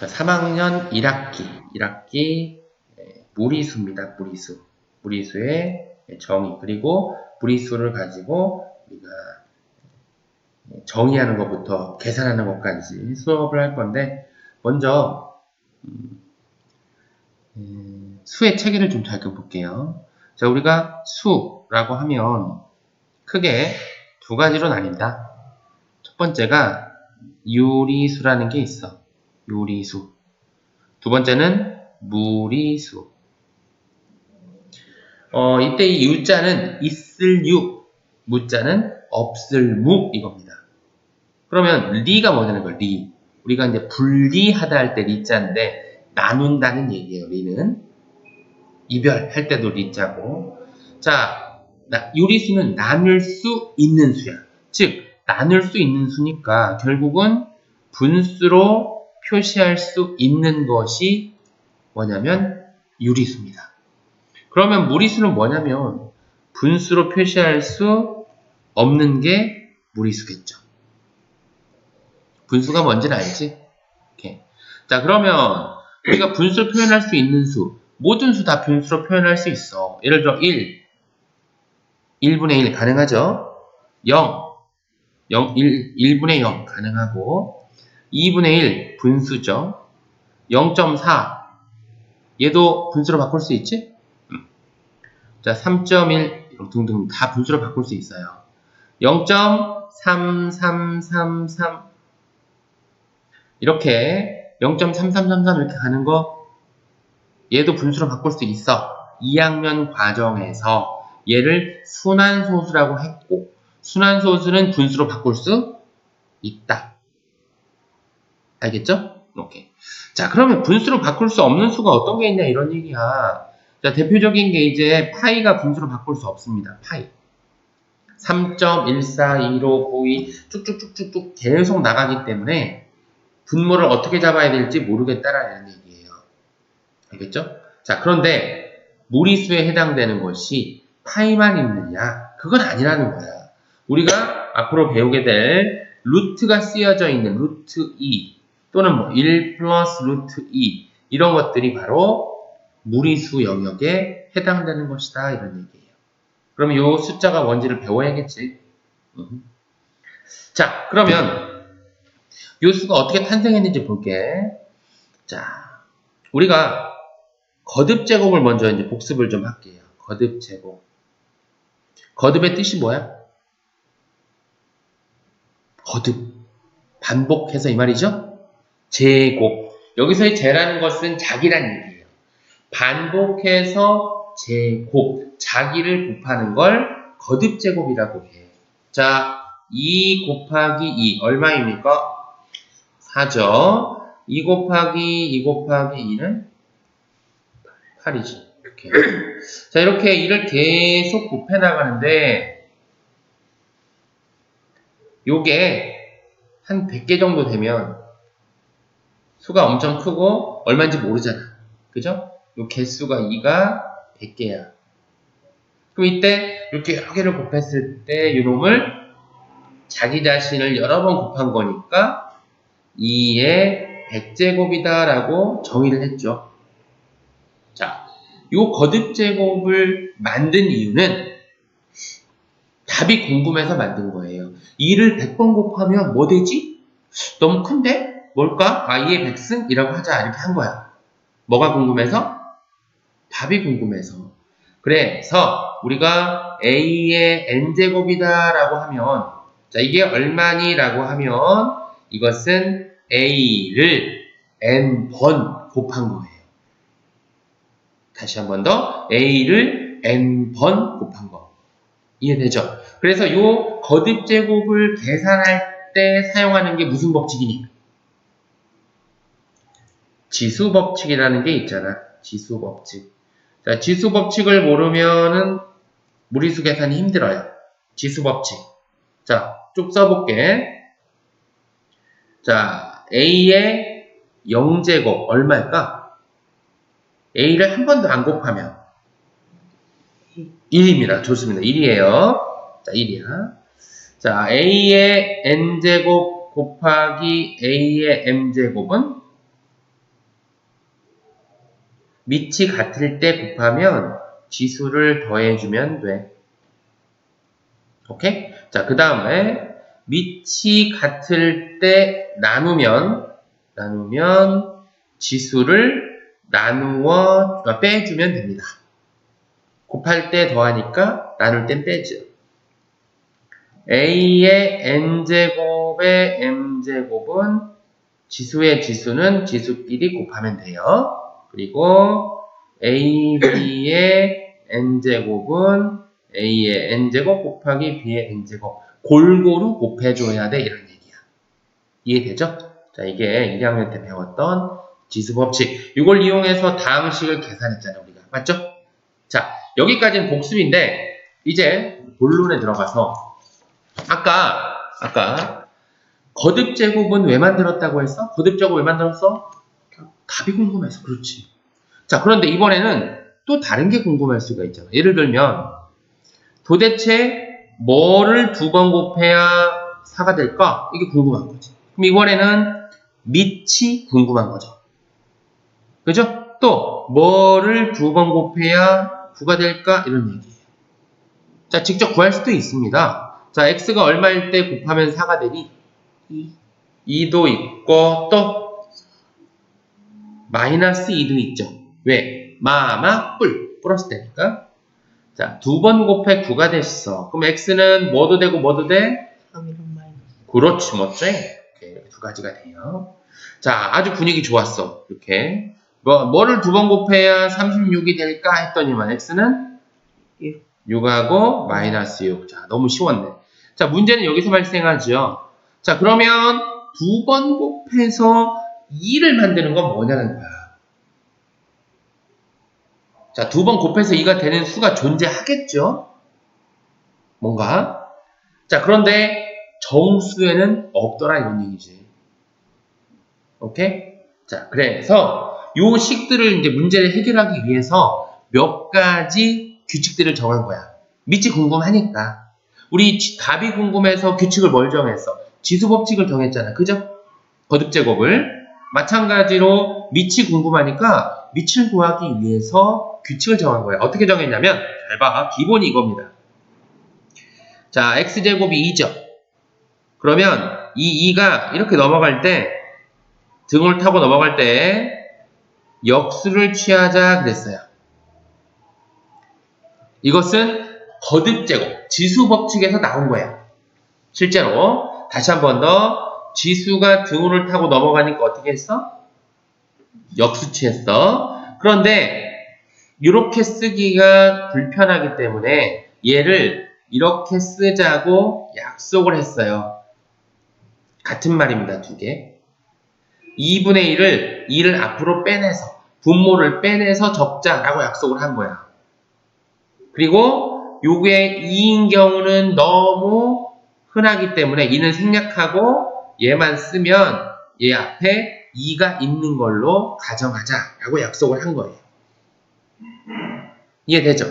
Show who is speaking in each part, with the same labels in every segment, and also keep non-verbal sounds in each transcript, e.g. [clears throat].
Speaker 1: 3학년 1학기, 1학기 무리수입니다. 무리수. 무리수의 정의. 그리고 무리수를 가지고 우리가 정의하는 것부터 계산하는 것까지 수업을 할 건데 먼저 음, 수의 체계를 좀 살펴볼게요. 자, 우리가 수라고 하면 크게 두 가지로 나뉜다. 첫 번째가 유리수라는 게 있어. 요리수. 두 번째는 무리수. 어, 이때 이 유자는 있을 유, 무자는 없을 무 이겁니다. 그러면 리가 뭐냐는 걸 리. 우리가 이제 분리하다 할 때 리자인데 나눈다는 얘기예요. 리는 이별할 때도 리자고. 자, 요리수는 나눌 수 있는 수야. 즉 나눌 수 있는 수니까 결국은 분수로 표시할 수 있는 것이 뭐냐면 유리수입니다. 그러면 무리수는 뭐냐면 분수로 표시할 수 없는 게 무리수겠죠. 분수가 뭔지는 알지? 이렇게. 자, 그러면 우리가 분수로 표현할 수 있는 수, 모든 수 다 분수로 표현할 수 있어. 예를 들어 1, 1분의 1 가능하죠? 0, 0 1, 1분의 0 가능하고 2분의 1 분수죠. 0.4 얘도 분수로 바꿀 수 있지? 음. 자, 3.1 등등 다 분수로 바꿀 수 있어요. 0.3333 이렇게 0.3333 이렇게 가는 거 얘도 분수로 바꿀 수 있어. 2학년 과정에서 얘를 순환소수라고 했고 순환소수는 분수로 바꿀 수 있다. 알겠죠? 오케이. 자, 그러면 분수로 바꿀 수 없는 수가 어떤 게 있냐 이런 얘기야. 자, 대표적인 게 이제 파이가 분수로 바꿀 수 없습니다. 파이. 3.141592 쭉쭉쭉쭉쭉 계속 나가기 때문에 분모를 어떻게 잡아야 될지 모르겠다라는 얘기예요. 알겠죠? 자, 그런데 무리수에 해당되는 것이 파이만 있느냐? 그건 아니라는 거야. 우리가 앞으로 배우게 될 루트가 쓰여져 있는 루트 2 또는 뭐 1 플러스 루트 2 이런 것들이 바로 무리수 영역에 해당되는 것이다 이런 얘기예요. 그럼 이 숫자가 뭔지를 배워야겠지. 자 그러면 이 수가 어떻게 탄생했는지 볼게. 자 우리가 거듭 제곱을 먼저 이제 복습을 좀 할게요. 거듭 제곱. 거듭의 뜻이 뭐야? 거듭. 반복해서 이 말이죠? 제곱. 여기서의 제라는 것은 자기란 얘기예요. 반복해서 제곱, 자기를 곱하는 걸 거듭 제곱이라고 해. 자, 2 곱하기 2 얼마입니까? 4죠. 2 곱하기 2 곱하기 2는 8이지. 이렇게. 자, 이렇게 2를 계속 곱해 나가는데 요게 한 100개 정도 되면 수가 엄청 크고 얼마인지 모르잖아. 그죠? 요 개수가 2가 100개야. 그럼 이때 이렇게 여러 개를 곱했을 때 이놈을 자기 자신을 여러 번 곱한 거니까 2의 100제곱이다 라고 정의를 했죠. 자, 요 거듭제곱을 만든 이유는 답이 궁금해서 만든 거예요. 2를 100번 곱하면 뭐 되지? 너무 큰데? 뭘까? y의 백승이라고 하자 이렇게 한 거야. 뭐가 궁금해서? 답이 궁금해서. 그래서 우리가 a의 n제곱이다 라고 하면 자 이게 얼마니 라고 하면 이것은 a를 n번 곱한 거예요. 다시 한 번 더 a를 n번 곱한 거. 이해되죠? 그래서 이 거듭 제곱을 계산할 때 사용하는 게 무슨 법칙이니? 지수 법칙이라는 게 있잖아. 지수 법칙. 자, 지수 법칙을 모르면은 무리수 계산이 힘들어요. 지수 법칙. 자, 쭉 써볼게. 자, A의 0제곱 얼마일까? A를 한 번도 안 곱하면 1입니다. 좋습니다. 1이에요. 자, 1이야. 자, A의 N제곱 곱하기 A의 M제곱은 밑이 같을 때 곱하면 지수를 더해주면 돼. 오케이? 자, 그 다음에 밑이 같을 때 나누면 나누면 지수를 나누어 아, 빼주면 됩니다. 곱할 때 더하니까 나눌 땐 빼죠. a의 n제곱의 m제곱은 지수의 지수는 지수끼리 곱하면 돼요. 그리고 ab의 n제곱은 a의 n제곱 곱하기 b의 n제곱 골고루 곱해줘야 돼 이런 얘기야. 이해되죠? 자 이게 1학년 때 배웠던 지수 법칙 이걸 이용해서 다음식을 계산했잖아요 우리가 맞죠? 자 여기까지는 복습인데 이제 본론에 들어가서 아까 아까 거듭 제곱은 왜 만들었다고 했어? 거듭 제곱 왜 만들었어? 답이 궁금해서 그렇지. 자 그런데 이번에는 또 다른 게 궁금할 수가 있잖아. 예를 들면 도대체 뭐를 두 번 곱해야 4가 될까? 이게 궁금한 거지. 그럼 이번에는 밑이 궁금한 거죠. 그죠? 또 뭐를 두 번 곱해야 9가 될까? 이런 얘기예요. 자, 직접 구할 수도 있습니다. 자, x가 얼마일 때 곱하면 4가 되니? 2. 2도 있고 또 마이너스 2도 있죠. 왜? 마마 뿔 플러스 되니까. 자, 두 번 곱해 9가 됐어. 그럼 x는 뭐도 되고 뭐도 돼?
Speaker 2: 3이랑 마이너스.
Speaker 1: 그렇지, 멋져. 이렇게 두 가지가 돼요. 자, 아주 분위기 좋았어. 이렇게. 뭐, 뭐를 두 번 곱해야 36이 될까 했더니만 x는
Speaker 2: 6.
Speaker 1: 6하고 마이너스 6. 자, 너무 쉬웠네. 자, 문제는 여기서 발생하죠. 자, 그러면 두 번 곱해서 2를 만드는 건 뭐냐는 거야. 자, 두 번 곱해서 2가 되는 수가 존재하겠죠? 뭔가? 자, 그런데 정수에는 없더라 이런 얘기지. 오케이? 자, 그래서 요 식들을 이제 문제를 해결하기 위해서 몇 가지 규칙들을 정한 거야. 밑이 궁금하니까. 우리 지- 답이 궁금해서 규칙을 뭘 정했어? 지수 법칙을 정했잖아. 그죠? 거듭 제곱을. 마찬가지로 밑이 궁금하니까 밑을 구하기 위해서 규칙을 정한 거야. 어떻게 정했냐면 잘 봐. 기본이 이겁니다. 자, x제곱이 2죠. 그러면 이 2가 이렇게 넘어갈 때 등을 타고 넘어갈 때 역수를 취하자 그랬어요. 이것은 거듭 제곱, 지수 법칙에서 나온 거야. 실제로 다시 한 번 더 지수가 등호를 타고 넘어가니까 어떻게 했어? 역수 취했어. 그런데 이렇게 쓰기가 불편하기 때문에 얘를 이렇게 쓰자고 약속을 했어요. 같은 말입니다, 두 개. 2분의 1을 2를 앞으로 빼내서 분모를 빼내서 적자라고 약속을 한 거야. 그리고 요게 2인 경우는 너무 흔하기 때문에 2는 생략하고 얘만 쓰면 얘 앞에 2가 있는 걸로 가정하자라고 약속을 한 거예요. 이해되죠?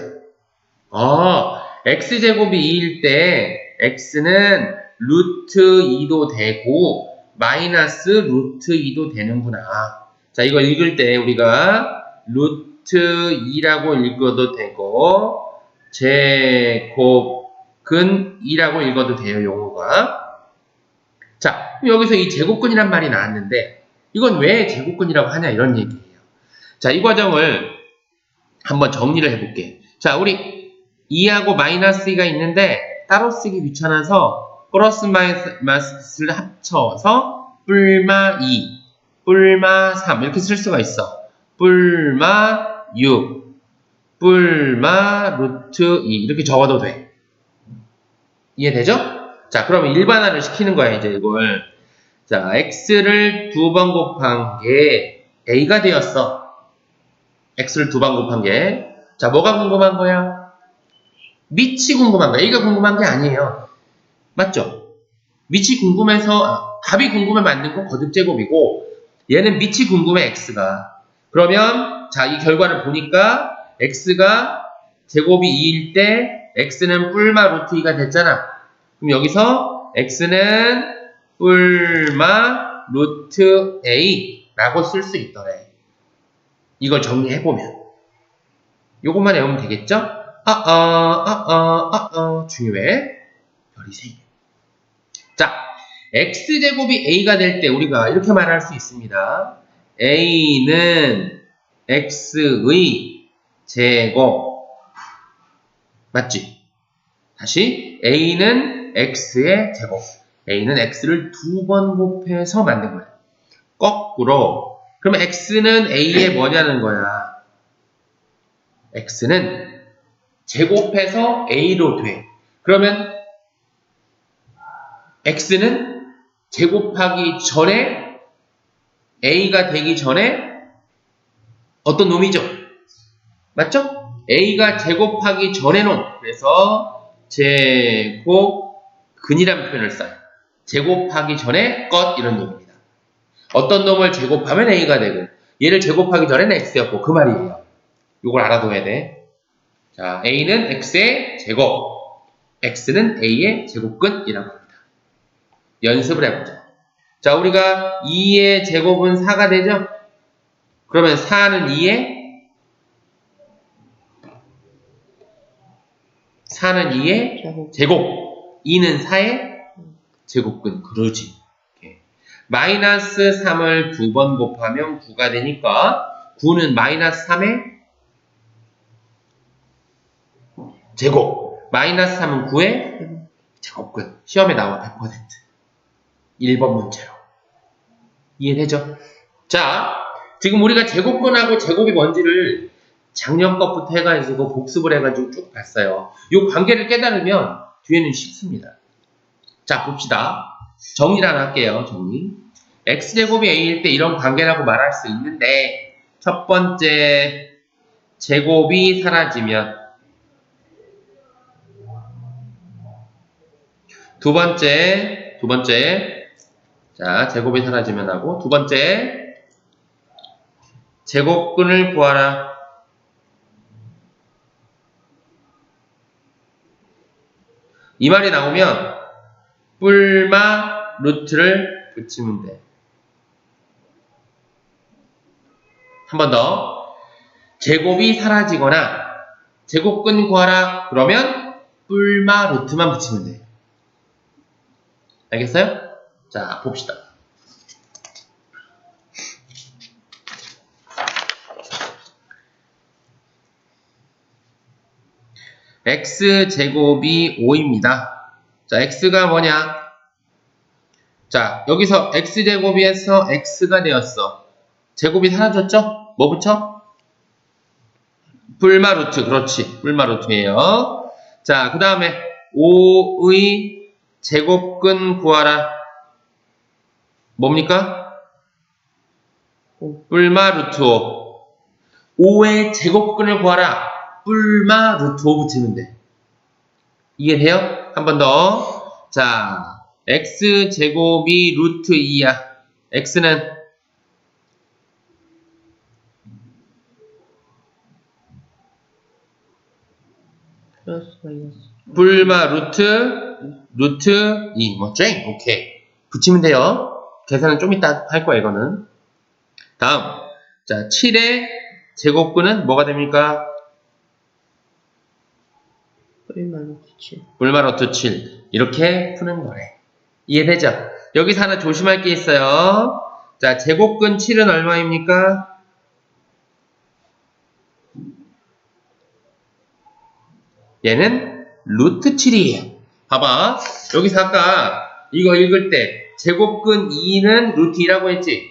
Speaker 1: 어, x제곱이 2일 때 x는 루트 2도 되고 마이너스 루트 2도 되는구나. 자, 이거 읽을 때 우리가 루트 2라고 읽어도 되고 제곱근 2라고 읽어도 돼요, 용어가. 자, 여기서 이 제곱근이란 말이 나왔는데 이건 왜 제곱근이라고 하냐 이런 얘기예요. 자, 이 과정을 한번 정리를 해볼게. 자, 우리 2하고 마이너스 2가 있는데 따로 쓰기 귀찮아서 플러스 마이너스를 합쳐서 뿔마 2, 뿔마 3 이렇게 쓸 수가 있어. 뿔마 6, 뿔마 루트 2 이렇게 적어도 돼. 이해되죠? 자, 그러면 일반화를 시키는 거야, 이제 이걸. 자, x를 두 번 곱한 게 a가 되었어. x를 두 번 곱한 게. 자, 뭐가 궁금한 거야? 밑이 궁금한 거야. a가 궁금한 게 아니에요. 맞죠? 밑이 궁금해서, 아, 답이 궁금해 만든 건 거듭 제곱이고, 얘는 밑이 궁금해, x가. 그러면, 자, 이 결과를 보니까, x가 제곱이 2일 때, x는 뿔마 루트 2가 됐잖아. 그럼 여기서, x는 뿔마 루트 a 라고 쓸 수 있더래. 이걸 정리해보면. 요것만 외우면 되겠죠? 아, 아, 아, 아, 아, 아, 중요해. 별이 3개. 자, x제곱이 a가 될 때 우리가 이렇게 말할 수 있습니다. a는 x의 제곱. 맞지? 다시, a는 x의 제곱. a는 x를 두 번 곱해서 만든 거야. 거꾸로. 그러면 x는 a의 뭐냐는 거야. x는 제곱해서 a로 돼. 그러면 x는 제곱하기 전에 a가 되기 전에 어떤 놈이죠? 맞죠? a가 제곱하기 전에 놈. 그래서 제곱 근이라는 표현을 써요. 제곱하기 전에 것 이런 놈입니다. 어떤 놈을 제곱하면 a가 되고 얘를 제곱하기 전에는 x였고 그 말이에요. 이걸 알아둬야 돼. 자, a는 x의 제곱, x는 a의 제곱근이라고 합니다. 연습을 해보자. 자, 우리가 2의 제곱은 4가 되죠? 그러면 4는 2의 4는 2의
Speaker 2: 제곱.
Speaker 1: 제곱, 2는 4의 제곱근, 그러지. 마이너스 3을 두 번 곱하면 9가 되니까 9는 마이너스 3의 제곱. 마이너스 3은 9의 제곱근. 시험에 나와 100%. 1번 문제로. 이해되죠? 자, 지금 우리가 제곱근하고 제곱이 뭔지를 작년 것부터 해가지고 복습을 해가지고 쭉 봤어요. 이 관계를 깨달으면 뒤에는 쉽습니다. 자, 봅시다. 정리를 하나 할게요. 정리. x제곱이 a일 때 이런 관계라고 말할 수 있는데 첫 번째 제곱이 사라지면 두 번째 두 번째 자 제곱이 사라지면 하고 두 번째 제곱근을 구하라 이 말이 나오면 뿔마 루트를 붙이면 돼. 한 번 더. 제곱이 사라지거나 제곱근 구하라 그러면 뿔마 루트만 붙이면 돼. 알겠어요? 자, 봅시다. X제곱이 5입니다. 자, x가 뭐냐? 자, 여기서 x제곱에서 x가 되었어. 제곱이 사라졌죠? 뭐 붙여? 불마루트, 그렇지. 불마루트예요. 자, 그 다음에 5의 제곱근 구하라. 뭡니까? 뿔마 루트 5. 5의 제곱근을 구하라. 뿔마 루트 5 붙이면 돼. 이해돼요? 한 번 더. 자, x 제곱이 루트 2야. x는. 뿔마 루트 루트 2. 뭐 쨍. 오케이. 붙이면 돼요. 계산은 좀 이따 할 거야 이거는. 다음. 자, 7의 제곱근은 뭐가 됩니까?
Speaker 2: 뿔 마이너스 7.
Speaker 1: 뿔마 루트 7. 이렇게 푸는 거래. 이해되죠? 여기서 하나 조심할 게 있어요. 자, 제곱근 7은 얼마입니까? 얘는 루트 7이에요. 봐봐. 여기서 아까 이거 읽을 때 제곱근 2는 루트 2라고 했지?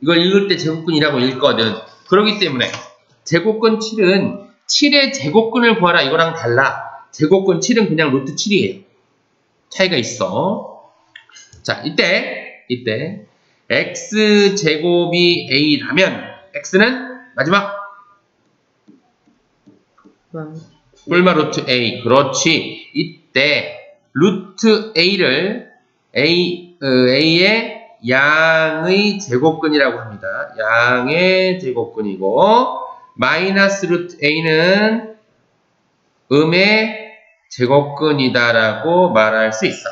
Speaker 1: 이걸 읽을 때 제곱근 2라고 읽거든. 그렇기 때문에 제곱근 7은 7의 제곱근을 구하라 이거랑 달라. 제곱근 7은 그냥 루트 7이에요. 차이가 있어. 자, 이때 이때 x 제곱이 a라면 x는 마지막. 뿔마 루트 a 그렇지 이때 루트 a를 a 어, a의 양의 제곱근이라고 합니다 양의 제곱근이고 마이너스 루트 a는 음의 제곱근이다라고 말할 수 있어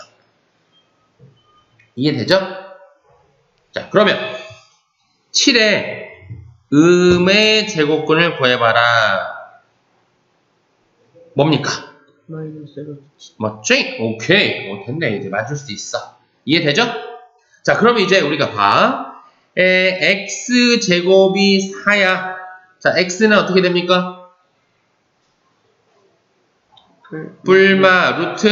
Speaker 1: 이해되죠? 자 그러면 7에 음의 제곱근을 구해봐라. 뭡니까? 맞지? 오케이. 오, 됐네. 이제 맞출 수 있어. 이해되죠? 자, 그럼 이제 우리가 봐. 에, x 제곱이 4야. 자, x는 어떻게 됩니까?
Speaker 2: 불
Speaker 1: 뿔마 루트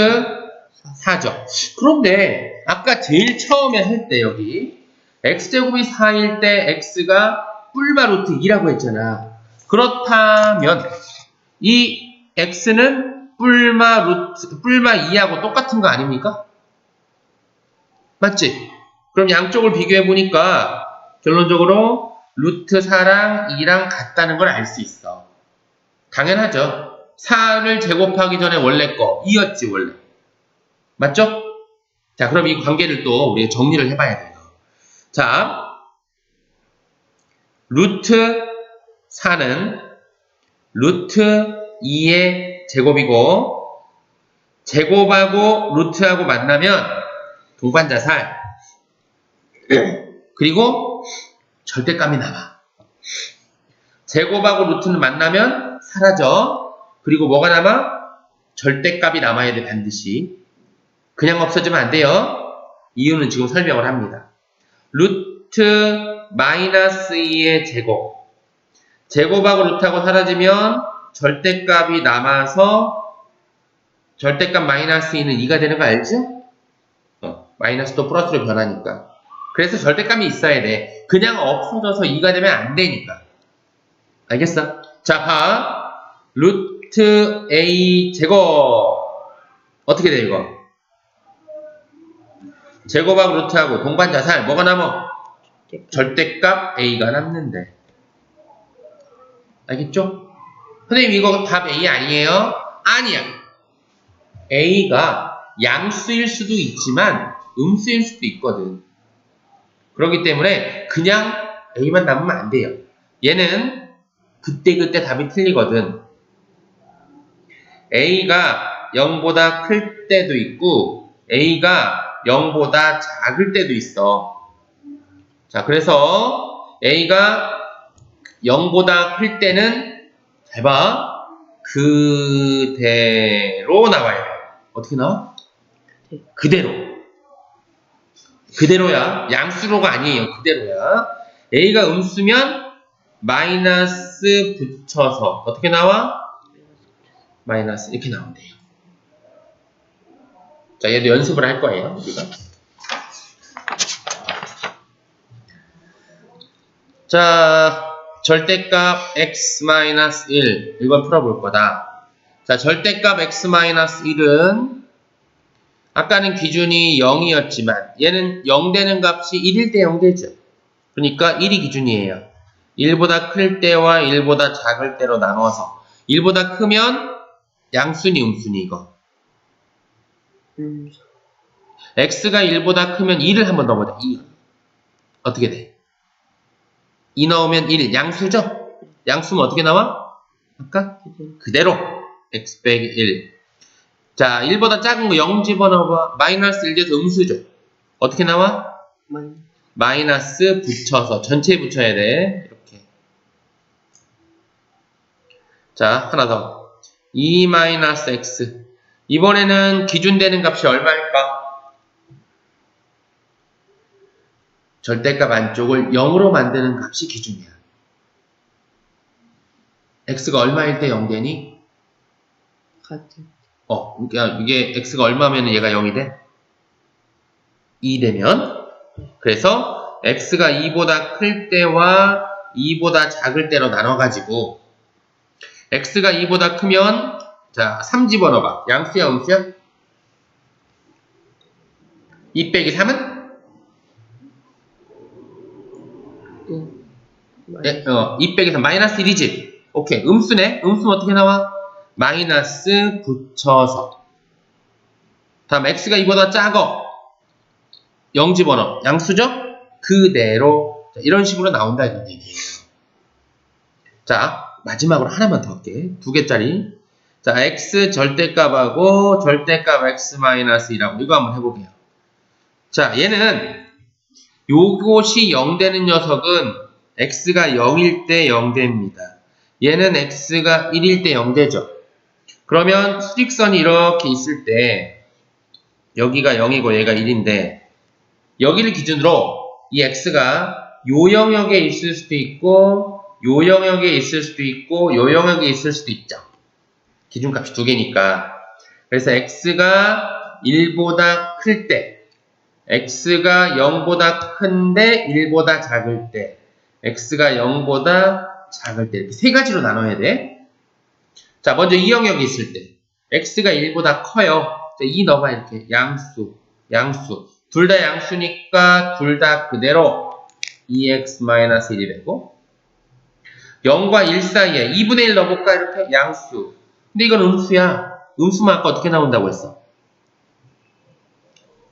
Speaker 1: 4죠. 그런데 아까 제일 처음에 할 때 여기 x제곱이 4일 때 x가 뿔마 루트 2라고 했잖아. 그렇다면 이 x는 뿔마 루트 뿔마 2하고 똑같은 거 아닙니까? 맞지? 그럼 양쪽을 비교해 보니까 결론적으로 루트 4랑 2랑 같다는 걸 알 수 있어. 당연하죠. 4를 제곱하기 전에 원래 거 2였지 원래. 맞죠? 자, 그럼 이 관계를 또 우리가 정리를 해봐야 돼요. 자, 루트 4는 루트 2의 제곱이고 제곱하고 루트하고 만나면 동반자살 [clears throat] 그리고 절대값이 남아. 제곱하고 루트는 만나면 사라져. 그리고 뭐가 남아? 절대값이 남아야 돼 반드시. 그냥 없어지면 안 돼요. 이유는 지금 설명을 합니다. 루트 마이너스 2의 제곱. 제곱하고 루트하고 사라지면 절대값이 남아서 절대값 마이너스 2는 2가 되는 거 알죠? 어, 마이너스 또 플러스로 변하니까. 그래서 절대값이 있어야 돼. 그냥 없어져서 2가 되면 안 되니까. 알겠어? 자, 봐. 루트 A 제곱. 어떻게 돼, 이거? 제곱하고 루트하고 동반 자살. 뭐가 남아? 절대값 A가 남는데. 알겠죠? 선생님, 이거 답 A 아니에요? 아니야. A가 양수일 수도 있지만 음수일 수도 있거든. 그렇기 때문에 그냥 A만 남으면 안 돼요. 얘는 그때그때 답이 틀리거든. A가 0보다 클 때도 있고 A가 0보다 작을 때도 있어. 자, 그래서 A가 0보다 클 때는 잘 봐. 그대로 나와요. 어떻게 나와? 그대로. 그대로야. 양수로가 아니에요. 그대로야. A가 음수면 마이너스 붙여서 어떻게 나와? 마이너스 이렇게 나온대요. 자, 얘도 연습을 할 거예요. 우리가. 자, 절대값 x-1 이걸 풀어볼 거다. 자, 절대값 x-1은 아까는 기준이 0이었지만 얘는 0 되는 값이 1일 때 0 되죠. 그러니까 1이 기준이에요. 1보다 클 때와 1보다 작을 때로 나눠서 1보다 크면 양순이 음순이 이거.
Speaker 2: 음,
Speaker 1: x가 1보다 크면 2를 한번 넣어보자. 2. 어떻게 돼? 2 넣으면 1. 양수죠? 양수면 어떻게 나와? 아까
Speaker 2: 그대로
Speaker 1: x 빼기 1. 자, 1보다 작은 거 0 집어넣어봐. 마이너스 1 돼서 음수죠? 어떻게 나와?
Speaker 2: 마이너스
Speaker 1: 붙여서 전체에 붙여야 돼. 이렇게. 자, 하나 더. 2 마이너스 x. 이번에는 기준되는 값이 얼마일까? 절대값 안쪽을 0으로 만드는 값이 기준이야. x가 얼마일 때 0 되니? 어, 그러니까 이게 x가 얼마면 얘가 0이 돼? 2 되면 그래서 x가 2보다 클 때와 2보다 작을 때로 나눠가지고 x가 2보다 크면 자, 3 집어넣어봐. 양수야, 음수야? 2 빼기 3은?
Speaker 2: 응.
Speaker 1: 네, 어, 2 빼기 3, 마이너스 1이지? 오케이, 음수네? 음수는 어떻게 나와? 마이너스 붙여서. 다음, x가 2보다 작어. 0 집어넣어. 양수죠? 그대로. 자, 이런 식으로 나온다, 이런 얘기예요. 자, 마지막으로 하나만 더 할게. 두 개짜리. 자, x 절대값하고 절대값 x 마이너스 2라고 이거 한번 해볼게요. 자, 얘는 요것이 0 되는 녀석은 x가 0일 때 0 됩니다. 얘는 x가 1일 때 0 되죠. 그러면 수직선이 이렇게 있을 때 여기가 0이고 얘가 1인데 여기를 기준으로 이 x가 요 영역에 있을 수도 있고 요 영역에 있을 수도 있고 요 영역에 있을 수도 있죠. 기준값이 두 개니까. 그래서 x가 1보다 클 때, x가 0보다 큰데 1보다 작을 때, x가 0보다 작을 때 이렇게 세 가지로 나눠야 돼. 자, 먼저 이 영역이 있을 때 x가 1보다 커요. 자, 2 넣어봐 이렇게 양수, 양수. 둘 다 양수니까 둘 다 그대로 2x-1이 되고 0과 1 사이에 2분의 1 넣어볼까 이렇게 양수. 근데 이건 음수야. 음수만 아까 어떻게 나온다고 했어?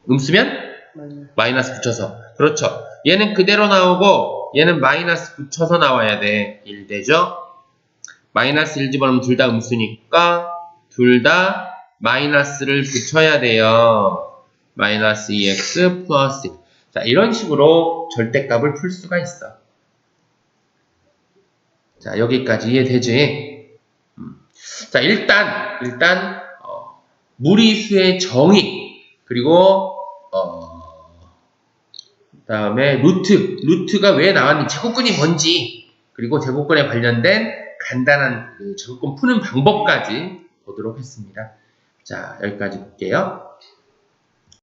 Speaker 1: 음수면 마이너스. 붙여서. 그렇죠. 얘는 그대로 나오고 얘는 마이너스 붙여서 나와야 돼. 1 되죠? 마이너스 1 집어넣으면 둘 다 음수니까 둘 다 마이너스를 붙여야 돼요. 마이너스 2x 플러스 1. 자, 이런 식으로 절대값을 풀 수가 있어. 자, 여기까지 이해되지? 음. 자, 일단, 일단, 어, 무리수의 정의, 그리고, 어, 다음에 루트, 루트가 왜 나왔는지, 제곱근이 뭔지, 그리고 제곱근에 관련된 간단한 그 제곱근 푸는 방법까지 보도록 했습니다. 자, 여기까지 볼게요.